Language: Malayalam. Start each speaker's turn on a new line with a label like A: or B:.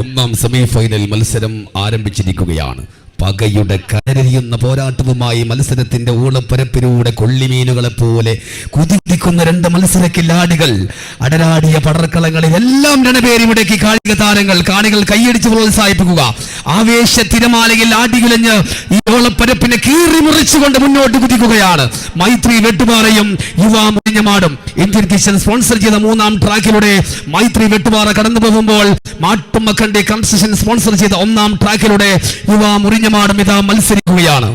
A: ഒന്നാം സെമി ഫൈനൽ മത്സരം ആരംഭിച്ചിരിക്കുകയാണ്. പകയുടെ കരരിയുന്ന പോരാട്ടവുമായി മത്സരത്തിന്റെ ഊളപ്പരപ്പിലൂടെ കൊള്ളിമീനുകളെ പോലെ കുതിക്കുന്ന രണ്ട് മത്സര കില്ലാടികൾ അടരാടിയ പടർക്കളങ്ങളിൽ എല്ലാം രണപേരി മുടക്കി കായിക താരങ്ങൾ കാണികൾ കൈയടിച്ച് പ്രോത്സാഹിപ്പിക്കുക. ആവേശ തിരമാലയിൽ ആടികുലഞ്ഞ് ഈ ഓളപ്പരപ്പിനെ കീറി മുറിച്ചുകൊണ്ട് മുന്നോട്ട് കുതിക്കുകയാണ്. മൈത്രി വെട്ടുപാറയും യുവാ മുരിഞ്ഞമാടും. ഇന്ത്യൻ കിഷൻ സ്പോൺസർ ചെയ്ത മൂന്നാം ട്രാക്കിലൂടെ മൈത്രി വെട്ടുപാറ കടന്നു പോകുമ്പോൾ മാട്ടുമക്കന്റെ കൺസെഷൻ സ്പോൺസർ ചെയ്ത ഒന്നാം ട്രാക്കിലൂടെ യുവാ മുരിഞ്ഞമാടും ഇതാ മത്സരിക്കുകയാണ്.